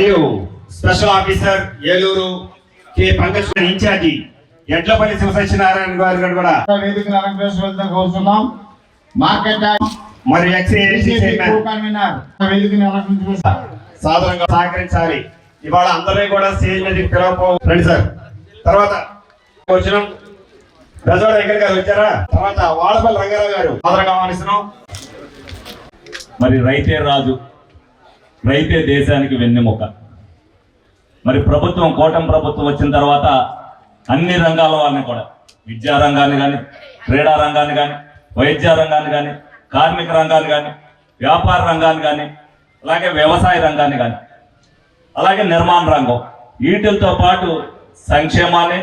మరియు special officer Eluru K Pankaj incharge Edlapalli Sivasatyanarayana గారు గారు కూడా వేదికను అలంకరించవలసిన కోరుతున్నాం మార్కెట్ మరియు సాధారణంగా సహకరించాలి. ఇవాళ అందరినీ కూడా స్టేజ్ మీదకి పిలవపో రండి సార్. తర్వాత వచ్చిన. ప్రజల దగ్గర గారు వచ్చారా? తర్వాత వాడపల్లి రంగారావు గారు. సాధారణంగా ఆహ్వానిస్తున్నాం మరి రైతే రాజు. రైతే దేశానికి వెన్నెముక మరి ప్రభుత్వం కోటం ప్రభుత్వం వచ్చిన తర్వాత అన్ని రంగాల వాళ్ళని కూడా విద్యా రంగాన్ని కానీ క్రీడా రంగాన్ని కానీ వైద్య రంగాన్ని కానీ కార్మిక రంగాన్ని కానీ వ్యాపార రంగాన్ని కానీ అలాగే వ్యవసాయ రంగాన్ని కానీ అలాగే నిర్మాణ రంగం. వీటితో పాటు సంక్షేమాన్ని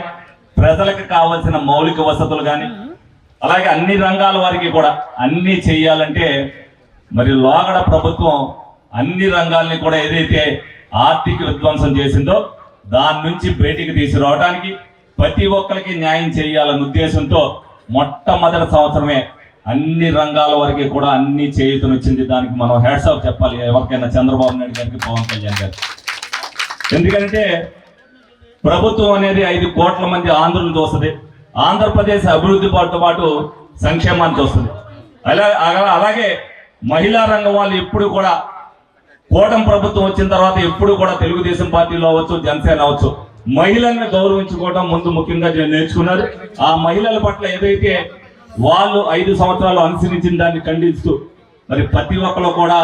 ప్రజలకు కావలసిన మౌలిక వసతులు కానీ అలాగే అన్ని రంగాల వారికి కూడా అన్నీ చేయాలంటే మరి లోగడ ప్రభుత్వం అన్ని రంగాల్ని కూడా ఏదైతే ఆర్థిక విధ్వంసం చేసిందో దాని నుంచి బయటికి తీసుకురావడానికి ప్రతి ఒక్కరికి న్యాయం చేయాలన్న ఉద్దేశంతో మొట్టమొదటి సంవత్సరమే అన్ని రంగాల వరకు కూడా అన్ని చేయుతనిచ్చింది దానికి మనం హ్యాట్స్ ఆఫ్ చెప్పాలి. ఎవరికైనా చంద్రబాబు నాయుడు గారికి పవన్ కళ్యాణ్ గారు ఎందుకంటే ప్రభుత్వం అనేది ఐదు కోట్ల మంది ఆంధ్రులు చూస్తుంది. ఆంధ్రప్రదేశ్ అభివృద్ధి పాటు పాటు సంక్షేమాన్ని చూస్తుంది. అలా అలా- అలాగే మహిళా రంగం వాళ్ళు ఎప్పుడు కూడా కూటమి ప్రభుత్వం వచ్చిన తర్వాత ఎప్పుడు కూడా తెలుగుదేశం పార్టీలో అవ్వచ్చు జనసేన అవ్వచ్చు. మహిళల్ని గౌరవించుకోవడం ముందు ముఖ్యంగా నేర్చుకున్నారు ఆ మహిళల పట్ల ఏదైతే వాళ్ళు ఐదు సంవత్సరాలు అనుసరించిన దాన్ని ఖండిస్తూ మరి ప్రతి ఒక్కరు కూడా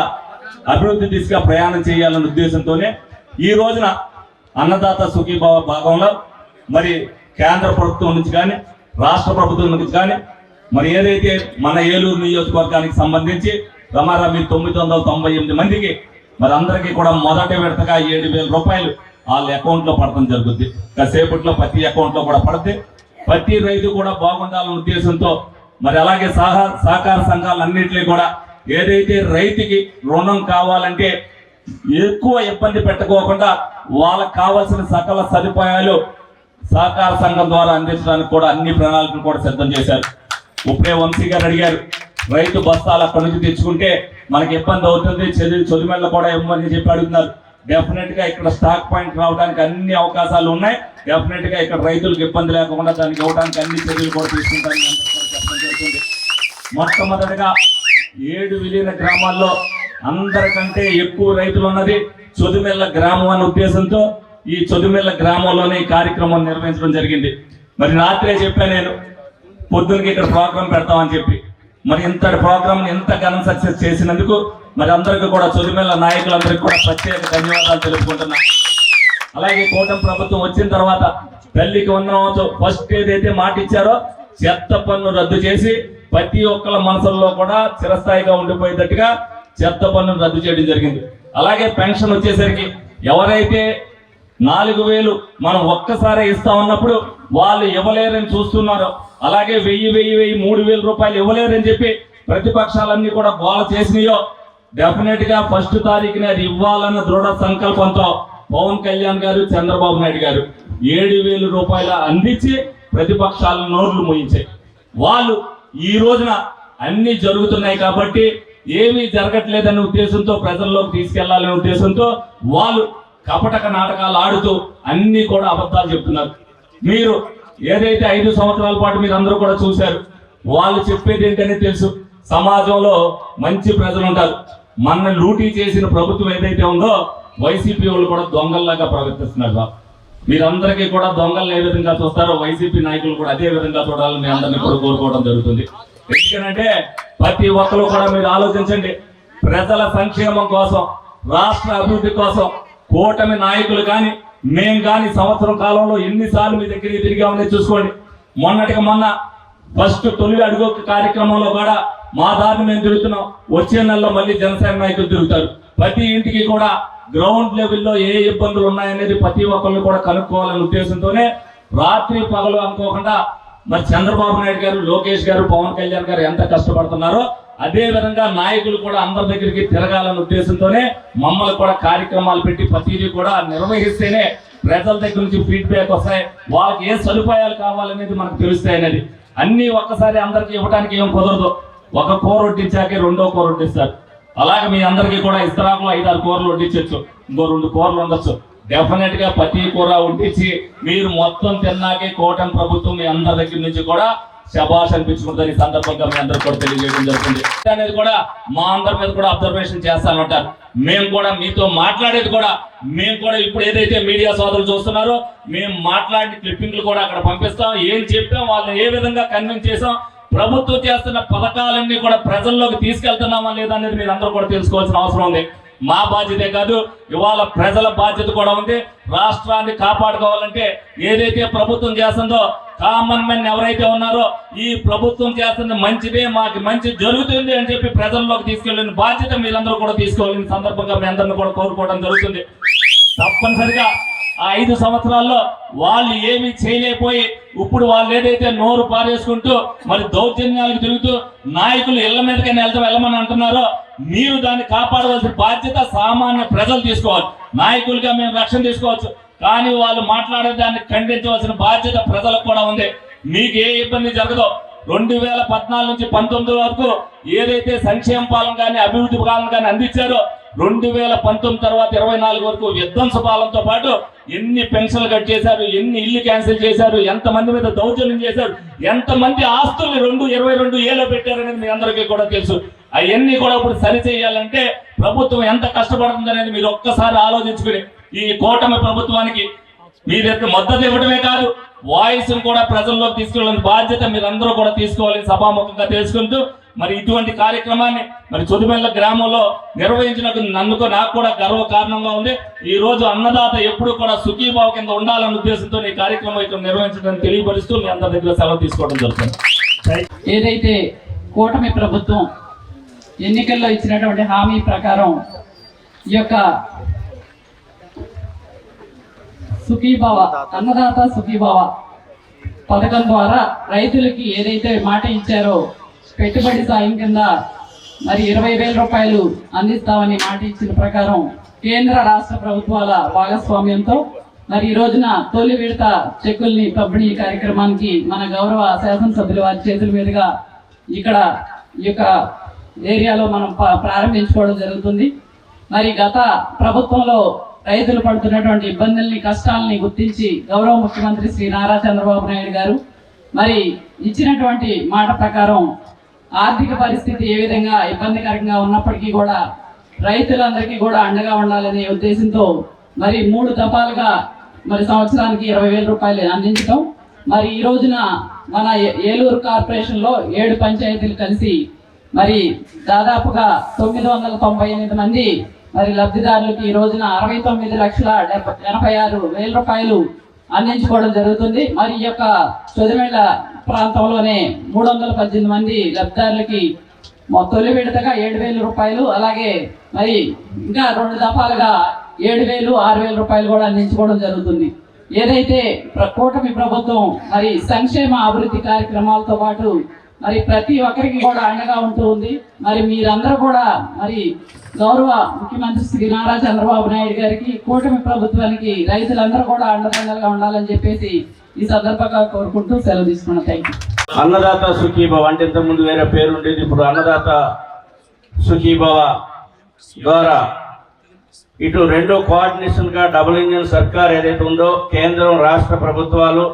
అభివృద్ధి దిశగా ప్రయాణం చేయాలన్న ఉద్దేశంతోనే ఈ రోజున అన్నదాత సుఖీభావ భాగంలో మరి కేంద్ర ప్రభుత్వం నుంచి కానీ రాష్ట్ర ప్రభుత్వం నుంచి కానీ మరి ఏదైతే మన ఏలూరు నియోజకవర్గానికి సంబంధించి రమారా తొమ్మిది వందల తొంభై ఎనిమిది మందికి మరి అందరికీ కూడా మొదటి విడతగా ఏడు వేల రూపాయలు వాళ్ళ అకౌంట్లో పడటం జరుగుద్ది. కాసేపట్లో ప్రతి అకౌంట్లో కూడా పడితే ప్రతి రైతు కూడా బాగుండాలనే ఉద్దేశంతో మరి అలాగే సహా సహకార సంఘాలన్నింటినీ కూడా ఏదైతే రైతుకి రుణం కావాలంటే ఎక్కువ ఇబ్బంది పెట్టుకోకుండా వాళ్ళకి కావాల్సిన సకల సదుపాయాలు సహకార సంఘం ద్వారా అందించడానికి కూడా అన్ని ప్రణాళికలు కూడా సిద్ధం చేశారు. ఇప్పుడే వంశీ గారు అడిగారు రైతు బస్తాలు అక్కడి నుంచి తెచ్చుకుంటే మనకి ఇబ్బంది అవుతుంది చదివి చదువుమెళ్ళ కూడా ఇవ్వమని చెప్పి అడుగుతున్నారు. డెఫినెట్గా ఇక్కడ స్టాక్ పాయింట్ రావడానికి అన్ని అవకాశాలు ఉన్నాయి. డెఫినెట్గా ఇక్కడ రైతులకు ఇబ్బంది లేకుండా దానికి ఇవ్వడానికి అన్ని చర్యలు కూడా తీసుకుంటారని చెప్పడం జరుగుతుంది. మొట్టమొదటిగా ఏడు విలీన గ్రామాల్లో అందరికంటే ఎక్కువ రైతులు ఉన్నది చొదుమెల్ల గ్రామం అనే ఉద్దేశంతో ఈ చొదుమెల్ల గ్రామంలోనే ఈ కార్యక్రమం నిర్వహించడం జరిగింది. మరి రాత్రే చెప్పా నేను పొద్దున్నకి ఇక్కడ ప్రోగ్రాం పెడతామని చెప్పి. మరి ఇంతటి ప్రోగ్రామ్ ఎంత ఘన సక్సెస్ చేసినందుకు మరి అందరికీ కూడా చొదిమెల్ల నాయకులందరికీ కూడా ప్రత్యేక ధన్యవాదాలు తెలుపుకుంటున్నా. అలాగే కూటమి ప్రభుత్వం వచ్చిన తర్వాత తల్లికి వందనంతో ఫస్ట్ ఏదైతే మాట ఇచ్చారో చెత్త పన్ను రద్దు చేసి ప్రతి ఒక్కళ్ళ మనసుల్లో కూడా చిరస్థాయిగా ఉండిపోయేటట్టుగా చెత్త పన్ను రద్దు చేయడం జరిగింది. అలాగే పెన్షన్ వచ్చేసరికి ఎవరైతే నాలుగు వేలు మనం ఒక్కసారే ఇస్తా ఉన్నప్పుడు వాళ్ళు ఇవ్వలేరని చూస్తున్నారు అలాగే వెయ్యి వెయ్యి వెయ్యి మూడు వేల రూపాయలు ఇవ్వలేరని చెప్పి ప్రతిపక్షాలన్నీ కూడా గోల చేసినాయో. డెఫినెట్గా ఫస్ట్ తారీఖున అది ఇవ్వాలన్న దృఢ సంకల్పంతో పవన్ కళ్యాణ్ గారు చంద్రబాబు నాయుడు గారు ఏడు వేల రూపాయల అందించి ప్రతిపక్షాల నోట్లు మూయించాయి. వాళ్ళు ఈ రోజున అన్ని జరుగుతున్నాయి కాబట్టి ఏమీ జరగట్లేదనే ఉద్దేశంతో ప్రజల్లోకి తీసుకెళ్ళాలనే ఉద్దేశంతో వాళ్ళు కపటక నాటకాలు ఆడుతూ అన్ని కూడా అబద్ధాలు చెప్తున్నారు. మీరు ఏదైతే ఐదు సంవత్సరాల పాటు మీరు అందరూ కూడా చూశారు వాళ్ళు చెప్పేది ఏంటనే తెలుసు. సమాజంలో మంచి ప్రజలు ఉంటారు. మన లూటీ చేసిన ప్రభుత్వం ఏదైతే ఉందో వైసీపీ వాళ్ళు కూడా దొంగల్లాగా ప్రవర్తిస్తున్నారు బాబు. మీరందరికీ కూడా దొంగలు ఏ విధంగా చూస్తారో వైసీపీ నాయకులు కూడా అదే విధంగా చూడాలని మీ అందరినీ కూడా కోరుకోవడం జరుగుతుంది. ఎందుకంటే ప్రతి ఒక్కరు కూడా మీరు ఆలోచించండి. ప్రజల సంక్షేమం కోసం రాష్ట్ర అభివృద్ధి కోసం కూటమి నాయకులు కానీ మేం కానీ సంవత్సరం కాలంలో ఎన్నిసార్లు మీ దగ్గరికి తిరిగామని చూసుకోండి. మొన్నటికి మొన్న ఫస్ట్ తొలి అడుగు కార్యక్రమంలో కూడా మా దారిని మేము తిరుగుతున్నాం. వచ్చే నెలలో మళ్ళీ జనసేన నాయకులు తిరుగుతారు. ప్రతి ఇంటికి కూడా గ్రౌండ్ లెవెల్లో ఏ ఇబ్బందులు ఉన్నాయనేది ప్రతి ఒక్కరిని కూడా కనుక్కోవాలనే ఉద్దేశంతోనే రాత్రి పగలు అనుకోకుండా మరి చంద్రబాబు నాయుడు గారు లోకేష్ గారు పవన్ కళ్యాణ్ గారు ఎంత కష్టపడుతున్నారో అదే విధంగా నాయకులు కూడా అందరి దగ్గరికి తిరగాలన్న ఉద్దేశంతోనే మమ్మల్ని కూడా కార్యక్రమాలు పెట్టి ప్రతిదీ కూడా నిర్వహిస్తేనే ప్రజల దగ్గర నుంచి ఫీడ్బ్యాక్ వస్తాయి. వాళ్ళకి ఏ సదుపాయాలు కావాలనేది మనకు తెలుస్తాయి అనేది. అన్నీ ఒక్కసారి అందరికీ ఇవ్వడానికి ఏం కుదరదు. ఒక కూర వడ్డించాకే రెండో కూర వడ్డిస్తారు. అలాగే మీ అందరికీ కూడా ఇస్తరాకులో ఐదారు కూరలు వడ్డించవచ్చు ఇంకో రెండు కూరలు ఉండొచ్చు డెఫినెట్గా ప్రతి కూర వడ్డించి మీరు మొత్తం తిన్నాకే కోటం ప్రభుత్వం మీ అందరి దగ్గర నుంచి కూడా శబాష్ అనిపించుకుంటుంది ఈ సందర్భంగా మీ అందరికి కూడా తెలియజేయడం జరుగుతుంది. అనేది కూడా మా అందరి మీద కూడా అబ్జర్వేషన్ చేస్తానంటారు. మేము కూడా మీతో మాట్లాడేది కూడా మేము కూడా ఇప్పుడు ఏదైతే మీడియా సోదరులు చూస్తున్నారో మేము మాట్లాడిన క్లిప్పింగ్లు కూడా అక్కడ పంపిస్తాం. ఏం చెప్పాం వాళ్ళని ఏ విధంగా కన్విన్స్ చేసాం ప్రభుత్వం చేస్తున్న పథకాలన్నీ కూడా ప్రజల్లోకి తీసుకెళ్తున్నామా లేదా అనేది మీరు అందరూ కూడా తెలుసుకోవాల్సిన అవసరం ఉంది. మా బాధ్యతే కాదు ఇవాళ ప్రజల బాధ్యత కూడా ఉంది. రాష్ట్రాన్ని కాపాడుకోవాలంటే ఏదైతే ప్రభుత్వం చేస్తుందో కామన్ మెన్ ఎవరైతే ఉన్నారో ఈ ప్రభుత్వం చేస్తున్న మంచిదే మాకు మంచి జరుగుతుంది అని చెప్పి ప్రజల్లోకి తీసుకెళ్ళిన బాధ్యత మీరందరూ కూడా తీసుకోవాలని సందర్భంగా మీ అందరిని కూడా కోరుకోవడం జరుగుతుంది. తప్పనిసరిగా ఆ ఐదు సంవత్సరాల్లో వాళ్ళు ఏమి చేయలేకపోయి ఇప్పుడు వాళ్ళు ఏదైతే నోరు పారేసుకుంటూ మరి దౌర్జన్యాలకు తిరుగుతూ నాయకులు ఇళ్ళ మీదకైనా వెళ్తాం వెళ్ళమని అంటున్నారో మీరు దాన్ని కాపాడవలసిన బాధ్యత సామాన్య ప్రజలు తీసుకోవాలి. నాయకులుగా మేము రక్షణ తీసుకోవచ్చు. కానీ వాళ్ళు మాట్లాడే దాన్ని ఖండించవలసిన బాధ్యత ప్రజలకు కూడా ఉంది. మీకు ఏ ఇబ్బంది జరగదో రెండు వేల పద్నాలుగు నుంచి పంతొమ్మిది వరకు ఏదైతే సంక్షేమ పాలన కానీ అభివృద్ధి పాలన కానీ అందించారో రెండు వేల పంతొమ్మిది తర్వాత ఇరవై నాలుగు వరకు విధ్వంస పాలనతో పాటు ఎన్ని పెన్షన్లు కట్ చేశారు ఎన్ని ఇల్లు క్యాన్సిల్ చేశారు ఎంతమంది మీద దౌర్జన్యం చేశారు ఎంతమంది ఆస్తుల్ని రెండు ఇరవై రెండు ఏలో పెట్టారనేది మీ అందరికీ కూడా తెలుసు. అవన్నీ కూడా ఇప్పుడు సరి చేయాలంటే ప్రభుత్వం ఎంత కష్టపడుతుంది అనేది మీరు ఒక్కసారి ఆలోచించుకుని ఈ కూటమి ప్రభుత్వానికి మీరు మద్దతు ఇవ్వడమే కాదు వాయిస్ కూడా ప్రజల్లోకి తీసుకెళ్ళిన బాధ్యత మీరందరూ కూడా తీసుకోవాలని సభాముఖంగా తెలుసుకుంటూ మరి ఇటువంటి కార్యక్రమాన్ని మరి చొదుమెల్ల గ్రామంలో నిర్వహించినట్టు నన్నుకు నాకు కూడా గర్వ కారణంగా ఉంది. ఈ రోజు అన్నదాత ఎప్పుడు కూడా సుఖీభావ కింద ఉండాలన్న ఉద్దేశంతో ఈ కార్యక్రమం ఇక్కడ నిర్వహించడం తెలియపరుస్తూ మీ అందరి దగ్గర సెలవు తీసుకోవడం జరుగుతుంది. ఏదైతే కూటమి ప్రభుత్వం ఎన్నికల్లో ఇచ్చినటువంటి హామీ ప్రకారం ఈ యొక్క సుఖీభావ అన్నదాత సుఖీభావ పథకం ద్వారా రైతులకి ఏదైతే మాట ఇచ్చారో పెట్టుబడి సాయం కింద మరి ఇరవై వేల రూపాయలు అందిస్తామని మాట ఇచ్చిన ప్రకారం కేంద్ర రాష్ట్ర ప్రభుత్వాల భాగస్వామ్యంతో మరి ఈ రోజున తొలి విడత చెక్కుల్ని పంపిణీ కార్యక్రమానికి మన గౌరవ శాసనసభ్యులు వారి చేతుల మీదుగా ఇక్కడ ఈ యొక్క ఏరియాలో మనం ప్రారంభించుకోవడం జరుగుతుంది. మరి గత ప్రభుత్వంలో రైతులు పడుతున్నటువంటి ఇబ్బందుల్ని కష్టాలని గుర్తించి గౌరవ ముఖ్యమంత్రి శ్రీ నారా చంద్రబాబు నాయుడు గారు మరి ఇచ్చినటువంటి మాట ప్రకారం ఆర్థిక పరిస్థితి ఏ విధంగా ఇబ్బందికరంగా ఉన్నప్పటికీ కూడా రైతులందరికీ కూడా అండగా ఉండాలనే ఉద్దేశంతో మరి మూడు దఫాలుగా మరి సంవత్సరానికి ఇరవై వేల రూపాయలు అందించడం మరి ఈ రోజున మన ఏలూరు కార్పొరేషన్లో ఏడు పంచాయతీలు కలిసి మరి దాదాపుగా తొమ్మిది వందల తొంభై ఎనిమిది మంది మరి లబ్ధిదారులకు ఈ రోజున అరవై తొమ్మిది లక్షల ఎనభై ఆరు వేల రూపాయలు అందించుకోవడం జరుగుతుంది. మరి ఈ యొక్క చొదిమేళ ప్రాంతంలోనే మూడు వందల పద్దెనిమిది మంది లబ్ధిదారులకి తొలి విడతగా ఏడు వేల రూపాయలు అలాగే మరి ఇంకా రెండు దఫాలుగా ఏడు వేలు ఆరు వేల రూపాయలు కూడా అందించుకోవడం జరుగుతుంది. ఏదైతే కూటమి ప్రభుత్వం మరి సంక్షేమ అభివృద్ధి కార్యక్రమాలతో పాటు మరి ప్రతి ఒక్కరికి కూడా అండగా ఉంటూ ఉంది. మరి మీరందరూ కూడా మరి గౌరవ ముఖ్యమంత్రి శ్రీ నారా చంద్రబాబు నాయుడు గారికి కూటమి ప్రభుత్వానికి రైతులందరూ కూడా అండదండలుగా ఉండాలని చెప్పేసి ఈ సందర్భంగా కోరుకుంటూ సెలవు తీసుకున్నాను థ్యాంక్ అన్నదాత సుఖీభవ అంటే ఇంతకుముందు వేరే పేరు ఉండేది. ఇప్పుడు అన్నదాత సుఖీభవ ద్వారా ఇటు రెండు కోఆర్డినేషన్గా డబుల్ ఇంజిన్ సర్కార్ ఏదైతే ఉందో కేంద్రం రాష్ట్ర ప్రభుత్వాలు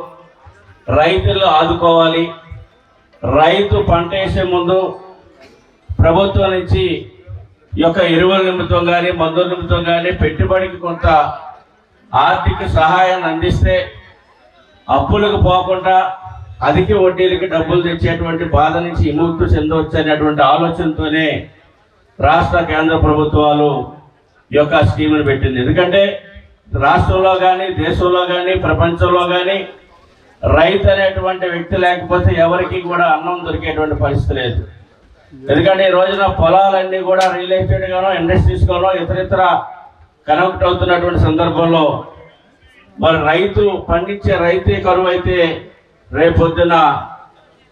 రైతులు ఆదుకోవాలి. రైతు పంట వేసే ముందు ప్రభుత్వం నుంచి ఈ యొక్క ఎరువుల నిమిత్తం కానీ మందుల నిమిత్తం కానీ పెట్టుబడికి కొంత ఆర్థిక సహాయాన్ని అందిస్తే అప్పులకు పోకుండా అధిక వడ్డీలకి డబ్బులు తెచ్చేటువంటి బాధ నుంచి విముక్తి చెందవచ్చు అనేటువంటి ఆలోచనతోనే రాష్ట్ర కేంద్ర ప్రభుత్వాలు ఈ యొక్క స్కీమ్ని పెట్టింది. ఎందుకంటే రాష్ట్రంలో కానీ దేశంలో కానీ ప్రపంచంలో కానీ రైతు అనేటువంటి వ్యక్తి లేకపోతే ఎవరికి కూడా అన్నం దొరికేటువంటి పరిస్థితి లేదు. ఎందుకంటే ఈ రోజున పొలాలన్నీ కూడా రియల్ ఎస్టేట్ గానో ఇండస్ట్రీస్ గానో ఇతరితర కనెక్ట్ అవుతున్నటువంటి సందర్భంలో మరి రైతు పండించే రైతే కరువు అయితే రేపొద్దున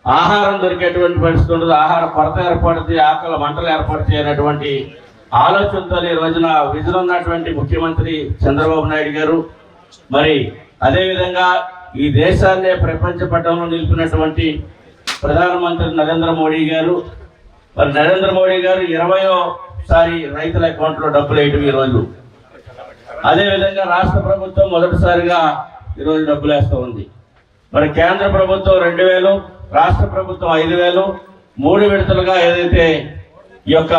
ఆహారం దొరికేటువంటి పరిస్థితి ఉండదు. ఆహార కొరత ఏర్పడుతుంది ఆకలి మంటలు ఏర్పడుతాయి అనేటువంటి ఆలోచనతో ఈ రోజున విజన్ ఉన్నటువంటి ముఖ్యమంత్రి చంద్రబాబు నాయుడు గారు. మరి అదేవిధంగా ఈ దేశాన్నే ప్రపంచ పటంలో నిలిపినటువంటి ప్రధానమంత్రి నరేంద్ర మోడీ గారు. మరి నరేంద్ర మోడీ గారు ఇరవయో సారి రైతుల అకౌంట్లో డబ్బులు వేయటం ఈరోజు అదేవిధంగా రాష్ట్ర ప్రభుత్వం మొదటిసారిగా ఈరోజు డబ్బులు వేస్తూ ఉంది. మరి కేంద్ర ప్రభుత్వం రెండు వేలు రాష్ట్ర ప్రభుత్వం ఐదు వేలు మూడు విడతలుగా ఏదైతే ఈ యొక్క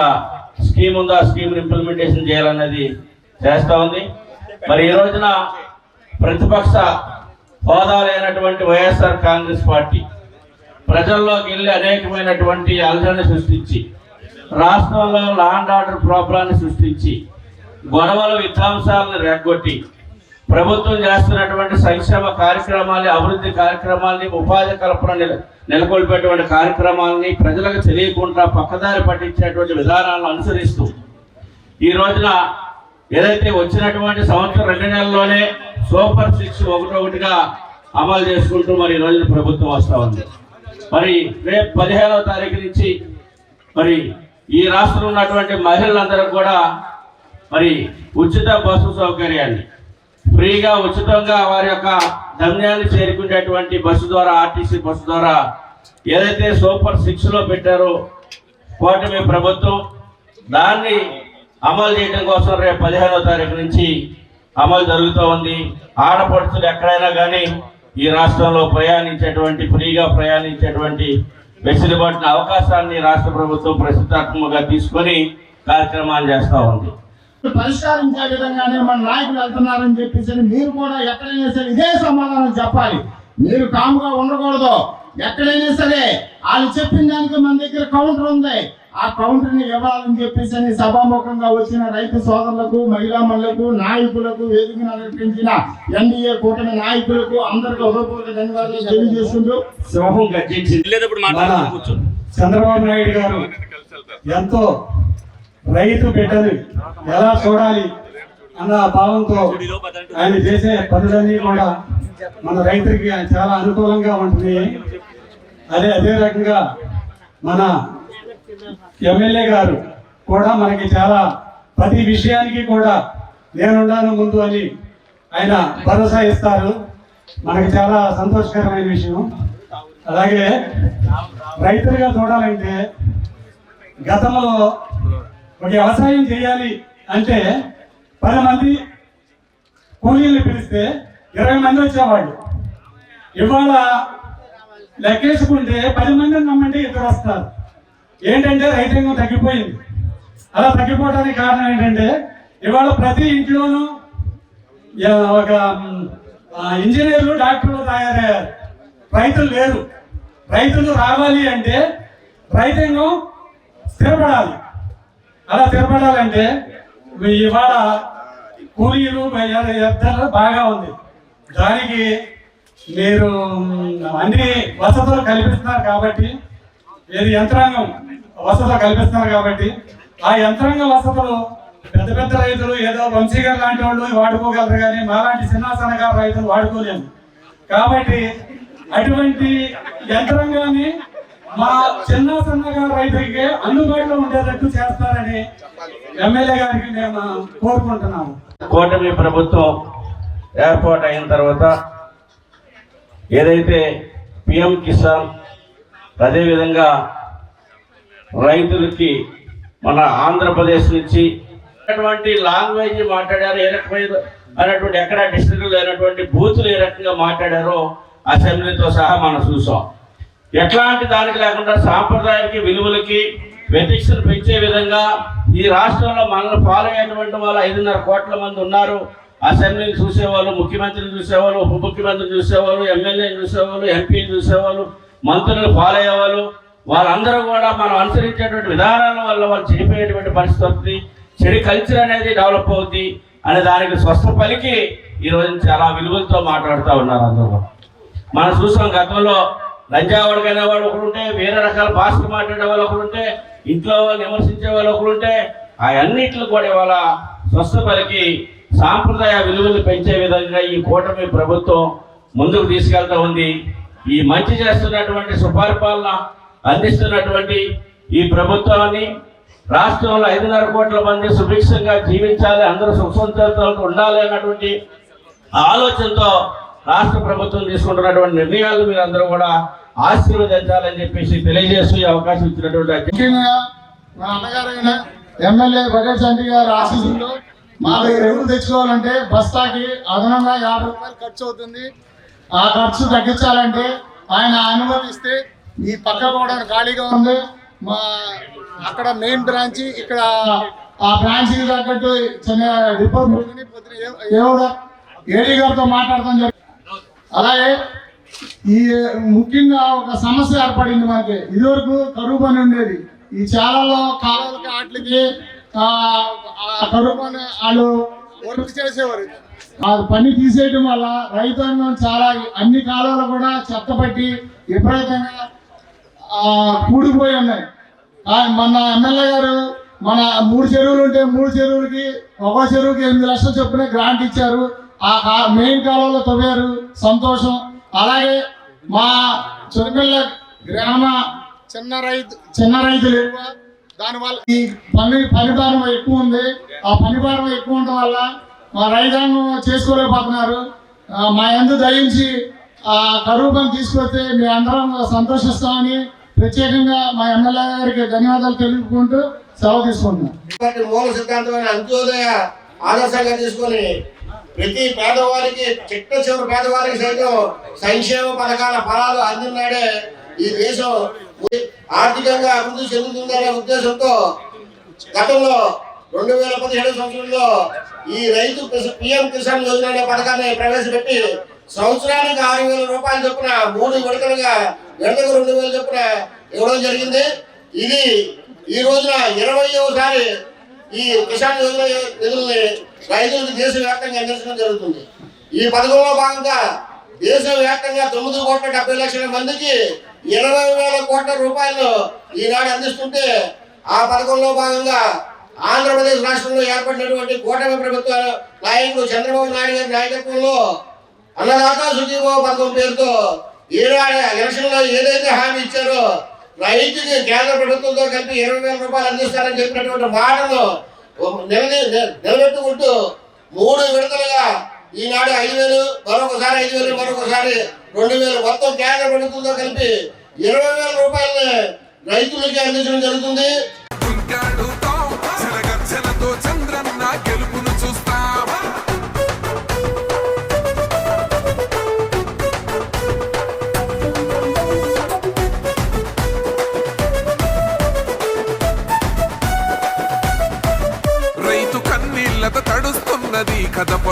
స్కీమ్ ఉందో ఆ స్కీమ్ ఇంప్లిమెంటేషన్ చేయాలన్నది చేస్తూ ఉంది. మరి ఈ రోజున ప్రతిపక్ష హోదా లేనటువంటి వైఎస్ఆర్ కాంగ్రెస్ పార్టీ ప్రజల్లోకి వెళ్ళి అనేకమైనటువంటి అలజడిని సృష్టించి రాష్ట్రంలో లాండ్ ఆర్డర్ ప్రాబ్లాన్ని సృష్టించి గొడవల విధ్వంసాలను రెగ్గొట్టి ప్రభుత్వం చేస్తున్నటువంటి సంక్షేమ కార్యక్రమాల్ని అభివృద్ధి కార్యక్రమాల్ని ఉపాధి కల్పన నెల- నెలకొల్పేటువంటి కార్యక్రమాలని ప్రజలకు తెలియకుండా పక్కదారి పట్టించేటువంటి విధానాలను అనుసరిస్తూ ఈ రోజున ఏదైతే వచ్చినటువంటి సంవత్సరం రెండు నెలల్లోనే సూపర్ సిక్స్ ఒకటొకటిగా అమలు చేసుకుంటూ మరి ఈ రోజున ప్రభుత్వం వస్తూ ఉంది. మరి రేపు పదిహేనవ తారీఖు నుంచి మరి ఈ రాష్ట్రంలో ఉన్నటువంటి మహిళలందరూ కూడా మరి ఉచిత బస్సు సౌకర్యాన్ని ఫ్రీగా ఉచితంగా వారి యొక్క గమ్యాన్ని చేరుకునేటువంటి బస్సు ద్వారా ఆర్టీసీ బస్సు ద్వారా ఏదైతే సూపర్ సిక్స్లో పెట్టారో కూటమి ప్రభుత్వం దాన్ని అమలు చేయడం కోసం రేపు పదిహేనో తారీఖు నుంచి అమలు జరుగుతూ ఉంది. ఆడపడుచులు ఎక్కడైనా కానీ ఈ రాష్ట్రంలో ప్రయాణించేటువంటి ఫ్రీగా ప్రయాణించేటువంటి వెసులుబాటున అవకాశాన్ని రాష్ట్ర ప్రభుత్వం ప్రస్తుతాత్మకంగా తీసుకొని కార్యక్రమాలు చేస్తూ ఉంది. పరిష్కరించే విధంగానే మన నాయకులు వెళ్తున్నారని చెప్పేసి మీరు కూడా ఎక్కడైనా సరే ఇదే సమాధానం చెప్పాలి. మీరు కాముగా ఉండకూడదు. ఎక్కడైనా సరే వాళ్ళు చెప్పిన దానికి మన దగ్గర కౌంటర్ ఉంది. ఆ కౌంటర్ని ఇవ్వాలని చెప్పేసి అని సభాముఖంగా వచ్చిన రైతు సోదరులకు మహిళా మహిళలకు నాయకులకు వేదికను అలంకరించిన ఎన్డీఏ కూటమి నాయకులకు అందరికీ హృదయపూర్వక ధన్యవాదాలు తెలియజేస్తుంటూ సింహం గర్జించింది. మన చంద్రబాబు నాయుడు గారు ఎంతో రైతు బిడ్డలు ఎలా చూడాలి అన్న భావంతో ఆయన చేసే పనులన్నీ కూడా మన రైతులకి చాలా అనుకూలంగా ఉంటుంది అదే అదే రకంగా మన ఎమ్మెల్యే గారు కూడా మనకి చాలా ప్రతి విషయానికి కూడా నేనున్నాను ముందు అని ఆయన భరోసా ఇస్తారు. మనకి చాలా సంతోషకరమైన విషయం. అలాగే రైతులుగా చూడాలంటే గతంలో ఒక వ్యవసాయం చేయాలి అంటే పది మంది కూలీలు పిలిస్తే ఇరవై మంది వచ్చేవాళ్ళు. ఇవాళ లెక్కేసుకుంటే పది మందిని నమ్మంటే ఇద్దరు వస్తారు. ఏంటంటే రైతాంగం తగ్గిపోయింది. అలా తగ్గిపోవడానికి కారణం ఏంటంటే ఇవాళ ప్రతి ఇంట్లోనూ ఒక ఇంజనీర్లు డాక్టర్లు తయారయ్యారు. రైతులు లేరు. రైతులు రావాలి అంటే రైతాంగం స్థిరపడాలి. అలా స్థిరపడాలంటే ఇవాళ కూలీలు ధర బాగా ఉంది. దానికి మీరు అన్ని వసతులు కల్పిస్తున్నారు కాబట్టి ఏది యంత్రాంగం వసతులు కల్పిస్తున్నారు కాబట్టి ఆ యంత్రాంగ వసతులు పెద్ద పెద్ద రైతులు ఏదో వంశీగారు లాంటి వాళ్ళు వాడుకోగలరు కానీ మాలాంటి చిన్న సన్నగారు రైతులు వాడుకోలేము. కాబట్టి అటువంటి యంత్రాంగాన్ని మా చిన్న సన్నగారు రైతులకి అందుబాటులో ఉండేటట్టు చేస్తారని ఎమ్మెల్యే గారికి నేను కోరుకుంటున్నాను కూటమి ప్రభుత్వం ఏర్పాటు అయిన తర్వాత ఏదైతే పిఎం కిసాన్ అదేవిధంగా రైతులకి మన ఆంధ్రప్రదేశ్ నుంచి అటువంటి లాంగ్వేజ్ మాట్లాడారు ఏ రకమైన అనేటువంటి ఎక్కడ డిస్ట్రిక్ట్ లేనటువంటి బూతులు ఏ రకంగా మాట్లాడారో అసెంబ్లీతో సహా మనం చూసాం. ఎట్లాంటి దానికి లేకుండా సాంప్రదాయానికి విలువలకి వ్యతిక్షను పెంచే విధంగా ఈ రాష్ట్రంలో మనల్ని ఫాలో అయ్యేటువంటి వాళ్ళు ఐదున్నర కోట్ల మంది ఉన్నారు. అసెంబ్లీని చూసేవాళ్ళు ముఖ్యమంత్రిని చూసేవాళ్ళు ఉప ముఖ్యమంత్రిని చూసేవాళ్ళు ఎమ్మెల్యేని చూసేవాళ్ళు ఎంపీని చూసేవాళ్ళు మంత్రులను ఫాలో అయ్యేవాళ్ళు. వాళ్ళందరూ కూడా మనం అనుసరించేటువంటి విధానాల వల్ల వాళ్ళు చెడిపోయేటువంటి పరిస్థితి వస్తుంది. చెడు కల్చర్ అనేది డెవలప్ అవుద్ది అనే దానికి స్వస్థ పలికి ఈ రోజు చాలా విలువలతో మాట్లాడుతూ ఉన్నారు అందరూ. మనం చూసాం గతంలో లంజావాడికైన వాళ్ళు ఒకరుంటే వేరే రకాల భాషలు మాట్లాడే వాళ్ళు ఒకరుంటే ఉంటే ఇంట్లో వాళ్ళు విమర్శించే వాళ్ళు ఒకరుంటే ఉంటే ఆ కూడా ఇవాళ స్వస్థ పలికి సాంప్రదాయ విలువలు పెంచే విధంగా ఈ కూటమి ప్రభుత్వం ముందుకు తీసుకెళ్తా ఉంది. ఈ మంచి చేస్తున్నటువంటి సుపరిపాలన అందిస్తున్నటువంటి ఈ ప్రభుత్వాన్ని రాష్ట్రంలో ఐదున్నర కోట్ల మంది సుభిక్షంగా జీవించాలి అందరూ సుఖ ఉండాలి అన్నటువంటి ఆలోచనతో రాష్ట్ర ప్రభుత్వం తీసుకుంటున్నటువంటి నిర్ణయాలు మీరు అందరూ కూడా ఆశీర్వదించాలని చెప్పేసి తెలియజేస్తూ అవకాశం ఇచ్చినటువంటి అధ్యక్షుడు. ముఖ్యంగా మా అన్నగారైన ఎమ్మెల్యే బగేట్ చంటి గారి ఆశీస్సులతో మాకు ఎరువులు తెచ్చుకోవాలంటే బస్తాకి అదనంగా యాభై రూపాయలు ఖర్చు అవుతుంది. ఆ ఖర్చు తగ్గించాలంటే ఆయన అనుమతిస్తే ఈ పక్క కూడా ఖాళీగా ఉంది. మా అక్కడ మెయిన్ బ్రాంచ్ ఇక్కడ ఆ బ్రాంచ్ తగ్గట్టు చిన్న డిపో ఏవో ఏడీ గారితో మాట్లాడతాం జరిగింది అలాగే ఈ ముఖ్యంగా ఒక సమస్య ఏర్పడింది మనకి. ఇదివరకు కరువు పని ఉండేది. ఈ చాలలో కాలువలకి వాటికి కరువు పని వాళ్ళు వర్క్ చేసేవారు. ఆ పని తీసేయడం వల్ల రైతాంగం చాలా అన్ని కాలాలు కూడా చెత్త పట్టి విపరీతంగా కూడిపోయి ఉన్నాయి. ఆ, మన ఎమ్మెల్యే గారు మన మూడు చెరువులు ఉంటే మూడు చెరువులకి ఒక చెరువుకి ఎనిమిది లక్షలు చొప్పున గ్రాంట్ ఇచ్చారు. ఆ మెయిన్ కాలంలో తవ్వారు. సంతోషం. అలాగే మా చురపిల్ల గ్రామ చిన్న రైతు చిన్న రైతులు దాని దానివల్ల ఈ పని పనిభారం ఎక్కువ ఉంది. ఆ పని భారం ఎక్కువ ఉండడం వల్ల మా రైతాంగం చేసుకోలేకపోతున్నారు. మా ఎందు దయించి ఆ కరువు పని తీసుకొస్తే మీ అందరం సంతోషిస్తామని ప్రత్యేకంగా మా ఎమ్మెల్యే గారికి ధన్యవాదాలు తెలుపుకుంటూ సెలవు తీసుకుంటున్నాం. మూల సిద్ధాంతమైన అంత్యోదయ ఆదర్శంగా తీసుకొని ప్రతి పేదవారికి చిట్ట చివరి పేదవారికి సైతం సంక్షేమ పథకాల ఫలాలు అందినాడే ఈ దేశం ఆర్థికంగా అభివృద్ధి చెందుతుందనే ఉద్దేశంతో గతంలో రెండు వేల పదిహేడు సంవత్సరంలో ఈ రైతు పిఎం కిసాన్ యోజన అనే పథకాన్ని ప్రవేశపెట్టి సంవత్సరానికి ఆరు వేల రూపాయలు చొప్పున మూడు విడతలుగా విడతకు రెండు వేలు చొప్పున ఇవ్వడం జరిగింది. ఇది ఈ రోజున ఇరవైసారి ఈ కిసాన్ యోజన నిధుల్ని రైతులకు దేశవ్యాప్తంగా అందించడం జరుగుతుంది. ఈ పథకంలో భాగంగా దేశవ్యాప్తంగా తొమ్మిది కోట్ల డెబ్బై లక్షల మందికి ఇరవై వేల కోట్ల రూపాయలు ఈనాడు అందిస్తుంటే ఆ పథకంలో భాగంగా ఆంధ్రప్రదేశ్ రాష్ట్రంలో ఏర్పడినటువంటి కూటమి ప్రభుత్వ నాయకుడు చంద్రబాబు నాయుడు గారి నాయకత్వంలో అన్నదాత సుజీవో పథకం పేరుతో ఈనాడు ఎలక్షన్లో ఏదైతే హామీ ఇచ్చారో రైతుకి కేంద్ర ప్రభుత్వంతో కలిపి ఇరవై వేల రూపాయలు అందిస్తారని చెప్పినటువంటి మాటను నిలబె- నిలబెట్టుకుంటూ మూడు విడతలుగా ఈనాడు ఐదు వేలు మరొకసారి ఐదు వేలు మరొకసారి రెండు వేలు మొత్తం కేంద్ర ప్రభుత్వంతో కలిపి ఇరవై వేల రూపాయలని రైతులకి అందించడం జరుగుతుంది.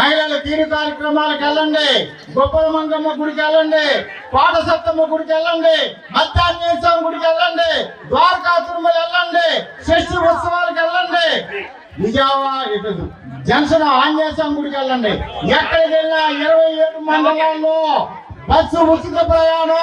మహిళల తీరు కార్యక్రమాలకు వెళ్ళండి గొప్పల మంగమ్మ గుడికి వెళ్ళండి పాటసత్తమ్మ గుడికి వెళ్ళండి మత్తాంజనేయ స్వామి గుడికి వెళ్ళండి ద్వారకా తిరుమల వెళ్ళండి షష్ఠి ఉత్సవాలకు వెళ్ళండి విజయవాడ ఇటు జంక్షన్ ఆంజనేయ స్వామి గుడికి వెళ్ళండి ఎక్కడికి వెళ్ళినా ఇరవై ఏడు మండలాల్లో బస్సు ఉచిత ప్రయాణం.